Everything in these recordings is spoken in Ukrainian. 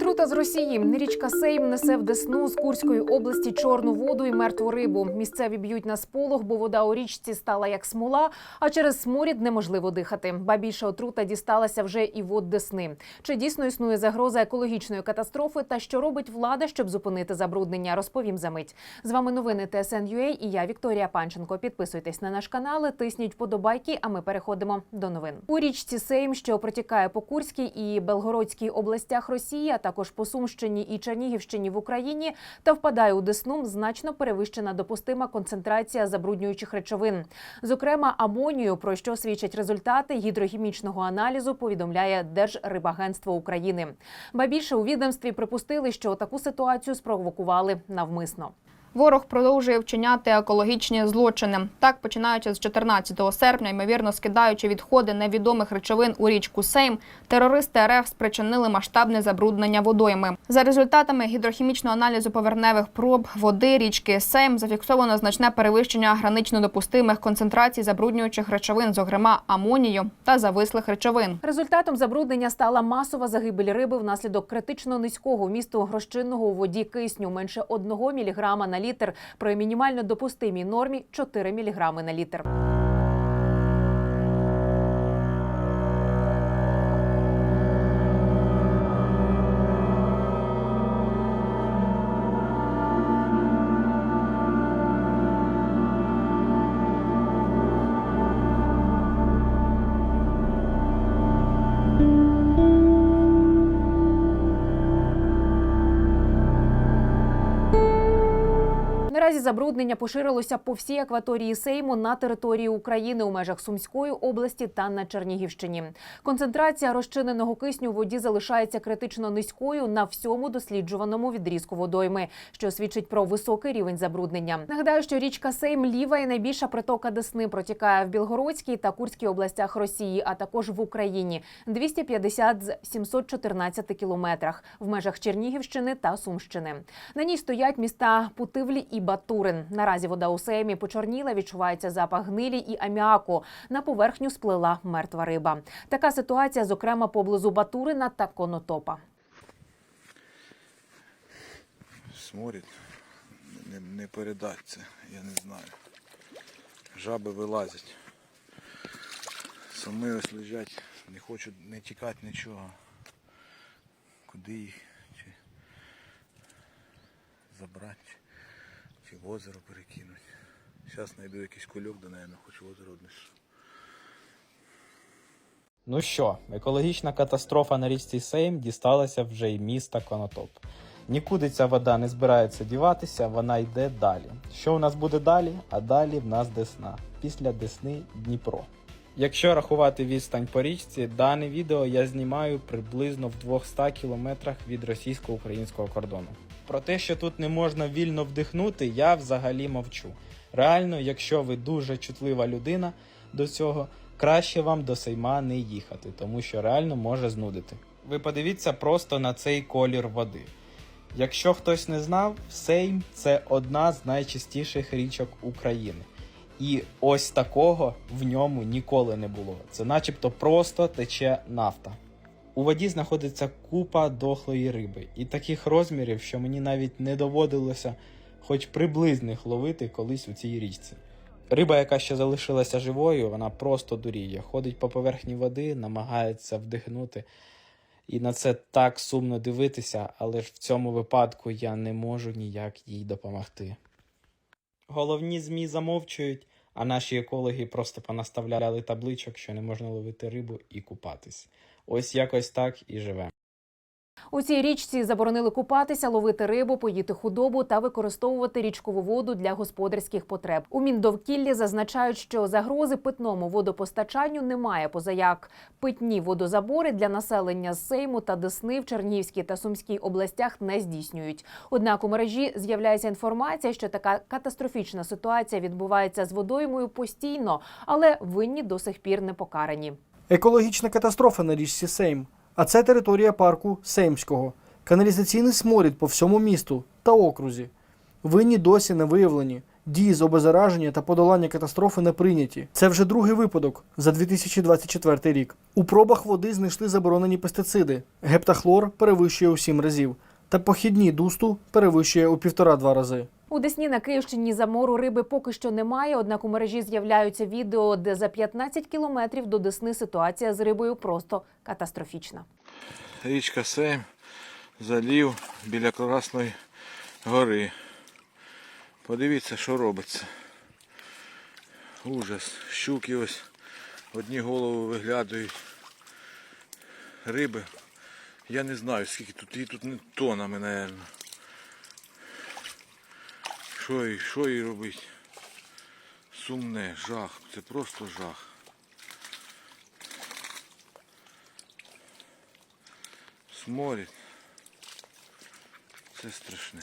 Отрута з Росії. Річка Сейм несе в Десну з Курської області чорну воду і мертву рибу. Місцеві б'ють на сполох, бо вода у річці стала як смола, а через сморід неможливо дихати. Ба більше отрута дісталася вже і вод Десни. Чи дійсно існує загроза екологічної катастрофи та що робить влада, щоб зупинити забруднення? Розповім за мить. З вами новини ТСН.UA і я Вікторія Панченко. Підписуйтесь на наш канал, тисніть вподобайки. А ми переходимо до новин. У річці Сейм, що протікає по Курській і Белгородській областях Росії, а також по Сумщині і Чернігівщині в Україні, та впадає у Десну, значно перевищена допустима концентрація забруднюючих речовин, зокрема амонію, про що свідчать результати гідрохімічного аналізу, повідомляє Держрибагентство України. Ба більше у відомстві припустили, що таку ситуацію спровокували навмисно. Ворог продовжує вчиняти екологічні злочини. Так, починаючи з 14 серпня, ймовірно скидаючи відходи невідомих речовин у річку Сейм, терористи РФ спричинили масштабне забруднення водойми. За результатами гідрохімічного аналізу поверхневих проб води річки Сейм зафіксовано значне перевищення гранично допустимих концентрацій забруднюючих речовин, зокрема амонію та завислих речовин. Результатом забруднення стала масова загибель риби внаслідок критично низького вмісту розчинного у воді кисню менше 1 мг на літр при мінімально допустимій нормі 4 мг на літр. Наразі забруднення поширилося по всій акваторії Сейму на території України у межах Сумської області та на Чернігівщині. Концентрація розчиненого кисню в воді залишається критично низькою на всьому досліджуваному відрізку водойми, що свідчить про високий рівень забруднення. Нагадаю, що річка Сейм ліва і найбільша притока Десни протікає в Білгородській та Курській областях Росії, а також в Україні 250 з 714 кілометрах в межах Чернігівщини та Сумщини. На ній стоять міста Путивлі і Батурин. Наразі вода у Сеймі почорніла, відчувається запах гнилі і аміаку. На поверхню сплила мертва риба. Така ситуація, зокрема, поблизу Батурина та Конотопа. Сморід. Не, не передать це, я не знаю. Жаби вилазять. Самі ось лежать, не хочуть не тікати нічого. Куди їх чи забрати, чи в озеро перекинути. Зараз знайду якийсь кульок до неї, хочу в озеро однесу. Ну що, екологічна катастрофа на річці Сейм дісталася вже й міста Конотоп. Нікуди ця вода не збирається діватися, вона йде далі. Що у нас буде далі? А далі в нас Десна. Після Десни Дніпро. Якщо рахувати відстань по річці, дане відео я знімаю приблизно в 200 кілометрах від російсько-українського кордону. Про те, що тут не можна вільно вдихнути, я взагалі мовчу. Реально, якщо ви дуже чутлива людина до цього, краще вам до Сейма не їхати, тому що реально може знудити. Ви подивіться просто на цей колір води. Якщо хтось не знав, Сейм це одна з найчистіших річок України. І ось такого в ньому ніколи не було. Це начебто просто тече нафта. У воді знаходиться купа дохлої риби, і таких розмірів, що мені навіть не доводилося хоч приблизних ловити колись у цій річці. Риба, яка ще залишилася живою, вона просто дуріє. Ходить по поверхні води, намагається вдихнути. І на це так сумно дивитися, але ж в цьому випадку я не можу ніяк їй допомогти. Головні ЗМІ замовчують, а наші екологи просто понаставляли табличок, що не можна ловити рибу і купатись. Ось якось так і живемо. У цій річці заборонили купатися, ловити рибу, поїти худобу та використовувати річкову воду для господарських потреб. У Міндовкіллі зазначають, що загрози питному водопостачанню немає, позаяк питні водозабори для населення Сейму та Десни в Чернігівській та Сумській областях не здійснюють. Однак у мережі з'являється інформація, що така катастрофічна ситуація відбувається з водоймою постійно, але винні до сих пір не покарані. Екологічна катастрофа на річці Сейм. А це територія парку Сеймського. Каналізаційний сморід по всьому місту та окрузі. Винні досі не виявлені. Дії з обеззараження та подолання катастрофи не прийняті. Це вже другий випадок за 2024 рік. У пробах води знайшли заборонені пестициди. Гептахлор перевищує у 7 разів, та похідні дусту перевищує у півтора-два рази. У Десні на Київщині замору риби поки що немає. Однак у мережі з'являються відео, де за 15 кілометрів до Десни ситуація з рибою просто катастрофічна. Річка Сейм, залів біля Красної гори. Подивіться, що робиться. Ужас. Щуки ось одні голови виглядають. Риби. Я не знаю, скільки тут її тут не тонами, напевно. Що їй, що їй робить? Сумне, жах. Це просто жах. Сморід. Це страшне.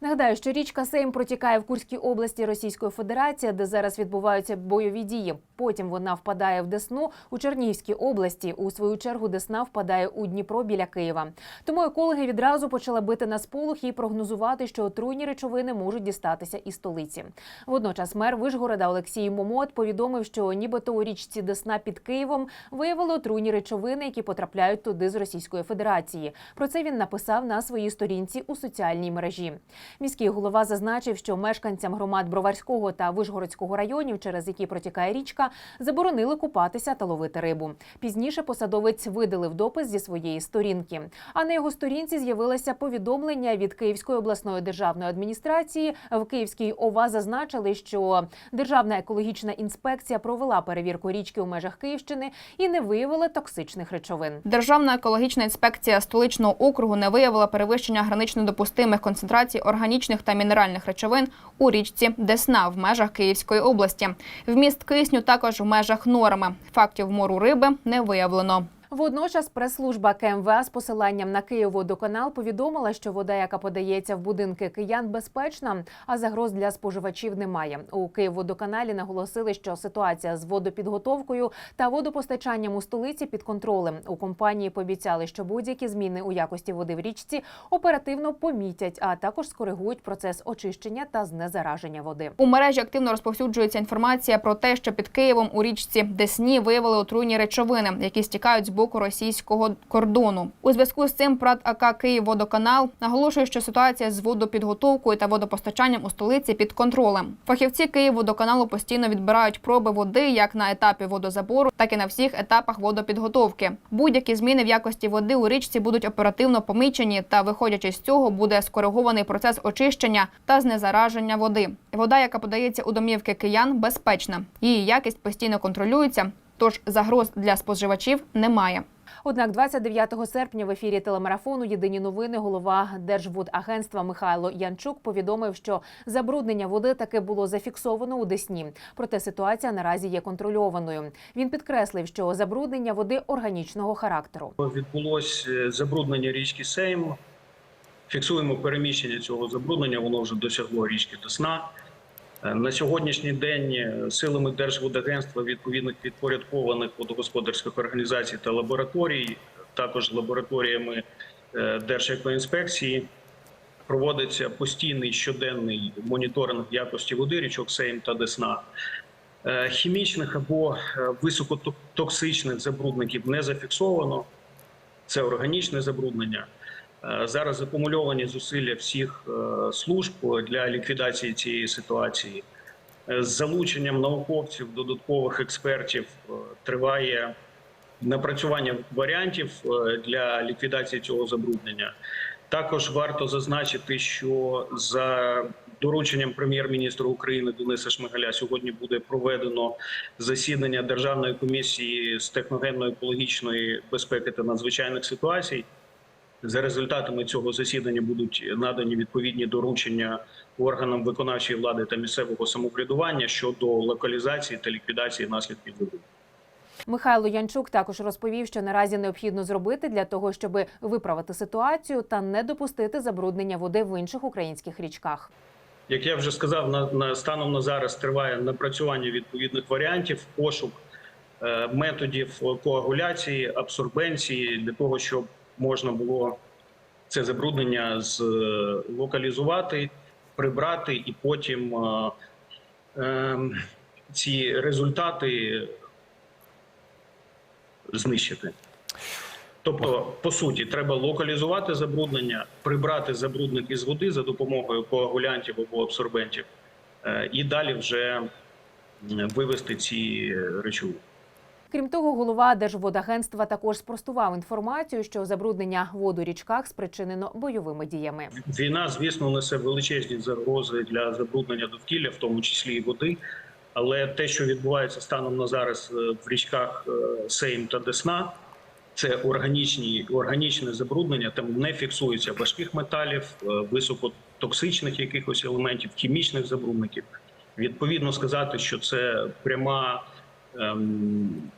Нагадаю, що річка Сейм протікає в Курській області Російської Федерації, де зараз відбуваються бойові дії. Потім вона впадає в Десну у Чернігівській області. У свою чергу Десна впадає у Дніпро біля Києва. Тому екологи відразу почали бити на сполох і прогнозувати, що отруйні речовини можуть дістатися і столиці. Водночас мер Вишгорода Олексій Момот повідомив, що нібито у річці Десна під Києвом виявили отруйні речовини, які потрапляють туди з Російської Федерації. Про це він написав на своїй сторінці у соціальній мережі. Міський голова зазначив, що мешканцям громад Броварського та Вишгородського районів, через які протікає річка, заборонили купатися та ловити рибу. Пізніше посадовець видалив допис зі своєї сторінки. А на його сторінці з'явилося повідомлення від Київської обласної державної адміністрації. В Київській ОВА зазначили, що Державна екологічна інспекція провела перевірку річки у межах Київщини і не виявила токсичних речовин. Державна екологічна інспекція столичного округу не виявила перевищення гранично допустимих концентрацій органічних та мінеральних речовин у річці Десна в межах Київської області. Вміст кисню також в межах норми. Фактів мору риби не виявлено. Водночас прес-служба КМВА з посиланням на Київводоканал повідомила, що вода, яка подається в будинки киян, безпечна, а загроз для споживачів немає. У Київводоканалі наголосили, що ситуація з водопідготовкою та водопостачанням у столиці під контролем. У компанії пообіцяли, що будь-які зміни у якості води в річці оперативно помітять, а також скоригують процес очищення та знезараження води. У мережі активно розповсюджується інформація про те, що під Києвом у річці Десні виявили отруйні речовини, які стікають з боку російського кордону. У зв'язку з цим ПРАТ АК Київводоканал наголошує, що ситуація з водопідготовкою та водопостачанням у столиці під контролем. Фахівці Київводоканалу постійно відбирають проби води як на етапі водозабору, так і на всіх етапах водопідготовки. Будь-які зміни в якості води у річці будуть оперативно помічені, та виходячи з цього, буде скоригований процес очищення та знезараження води. Вода, яка подається у домівки киян, безпечна. Її якість постійно контролюється, тож загроз для споживачів немає. Однак 29 серпня в ефірі телемарафону Єдині новини голова Держводагентства Михайло Янчук повідомив, що забруднення води таки було зафіксовано у Десні. Проте ситуація наразі є контрольованою. Він підкреслив, що забруднення води органічного характеру. відбулось е, забруднення річки Сейм. Фіксуємо переміщення цього забруднення, воно вже досягло річки Десна. Е, На сьогоднішній день е, силами Держводагентства відповідних підпорядкованих водогосподарських організацій та лабораторій, також лабораторіями е, Держекоінспекції, проводиться постійний щоденний моніторинг якості води річок Сейм та Десна. Хімічних або високотоксичних забрудників не зафіксовано. Це органічне забруднення. Е, Зараз акумульовані зусилля всіх е, служб для ліквідації цієї ситуації. Е, З залученням науковців, додаткових експертів триває напрацювання варіантів для ліквідації цього забруднення. Також варто зазначити, що за дорученням прем'єр-міністра України Дениса Шмигаля сьогодні буде проведено засідання Державної комісії з техногенно-екологічної безпеки та надзвичайних ситуацій. За результатами цього засідання будуть надані відповідні доручення органам виконавчої влади та місцевого самоврядування щодо локалізації та ліквідації наслідків забруднення. Михайло Янчук також розповів, що наразі необхідно зробити для того, щоб виправити ситуацію та не допустити забруднення води в інших українських річках. Як я вже сказав, на, на станом на зараз триває напрацювання відповідних варіантів, пошук е, методів коагуляції, абсорбенції для того, щоб можна було це забруднення злокалізувати прибрати і потім е, ем, ці результати знищити. Тобто, по суті, треба локалізувати забруднення, прибрати забрудник із води за допомогою коагулянтів або абсорбентів, е, і далі вже вивести ці е, речовини. Крім того, голова Держводагентства також спростував інформацію, що забруднення вод у річках спричинено бойовими діями. Війна, звісно, несе величезні загрози для забруднення довкілля, в тому числі і води. Але те, що відбувається станом на зараз е, в річках е, Сейм та Десна, це органічні органічне забруднення. Там не фіксується важких металів, е, високотоксичних якихось елементів, хімічних забрудників. Відповідно, сказати, що це пряма ем,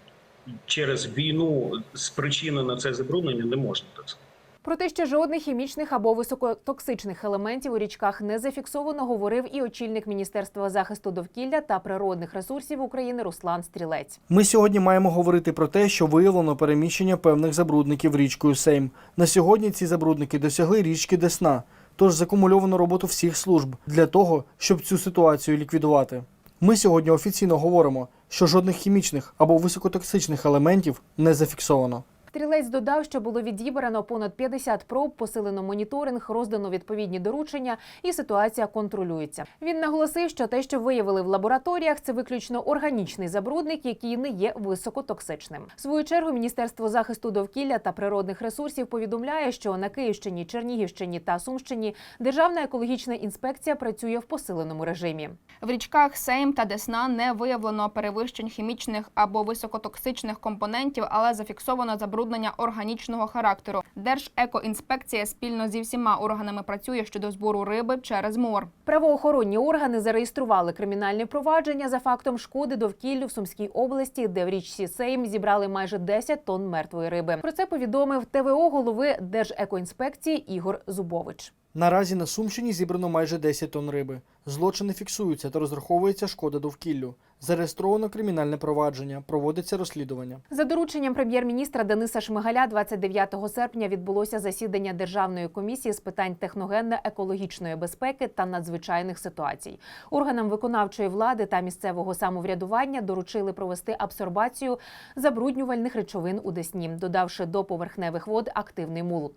через війну спричинене це забруднення, не можна так сказати. Про те, що жодних хімічних або високотоксичних елементів у річках не зафіксовано, говорив і очільник Міністерства захисту довкілля та природних ресурсів України Руслан Стрілець. Ми сьогодні маємо говорити про те, що виявлено переміщення певних забрудників річкою Сейм. На сьогодні ці забрудники досягли річки Десна, тож закумульовано роботу всіх служб для того, щоб цю ситуацію ліквідувати. Ми сьогодні офіційно говоримо, що жодних хімічних або високотоксичних елементів не зафіксовано. Стрілець додав, що було відібрано понад 50 проб, посилено моніторинг, роздано відповідні доручення, і ситуація контролюється. Він наголосив, що те, що виявили в лабораторіях, це виключно органічний забрудник, який не є високотоксичним. В свою чергу Міністерство захисту довкілля та природних ресурсів повідомляє, що на Київщині, Чернігівщині та Сумщині Державна екологічна інспекція працює в посиленому режимі. В річках Сейм та Десна не виявлено перевищень хімічних або високотоксичних компонентів, але зафіксовано забруднення органічного характеру. Держекоінспекція спільно зі всіма органами працює щодо збору риби через мор. Правоохоронні органи зареєстрували кримінальне провадження за фактом шкоди довкіллю в Сумській області, де в річці Сейм зібрали майже 10 тонн мертвої риби. Про це повідомив ТВО голови Держекоінспекції Ігор Зубович. Наразі на Сумщині зібрано майже 10 тонн риби. Злочини фіксуються та розраховується шкода довкіллю. Зареєстровано кримінальне провадження, проводиться розслідування. За дорученням прем'єр-міністра Дениса Шмигаля 29 серпня відбулося засідання Державної комісії з питань техногенно-екологічної безпеки та надзвичайних ситуацій. Органам виконавчої влади та місцевого самоврядування доручили провести абсорбацію забруднювальних речовин у Десні, додавши до поверхневих вод активний мул.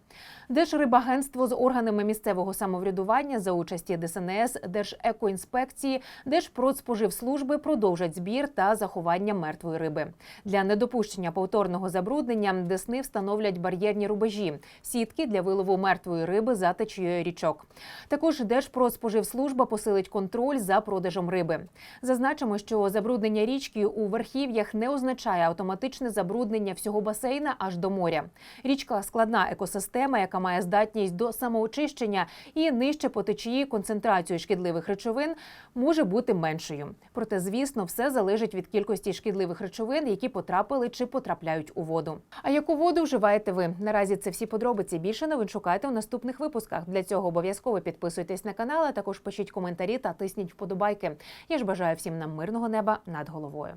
Держрибагентство з органами місцевого самоврядування за участі ДСНС, Держекоінспекції, Держпродспоживслужби продовжать збір та заховання мертвої риби. Для недопущення повторного забруднення Десни встановлять бар'єрні рубежі, сітки для вилову мертвої риби за течією річок. Також Держпродспоживслужба посилить контроль за продажем риби. Зазначимо, що забруднення річки у верхів'ях не означає автоматичне забруднення всього басейна аж до моря. Річка складна екосистема, яка має здатність до самоочищення і нижче по течії концентрацію шкідливих речовин може бути меншою. Проте, звісно, все залежить від кількості шкідливих речовин, які потрапили чи потрапляють у воду. А яку воду вживаєте ви? Наразі це всі подробиці. Більше новин шукайте у наступних випусках. Для цього обов'язково підписуйтесь на канал, а також пишіть коментарі та тисніть вподобайки. Я ж бажаю всім нам мирного неба над головою.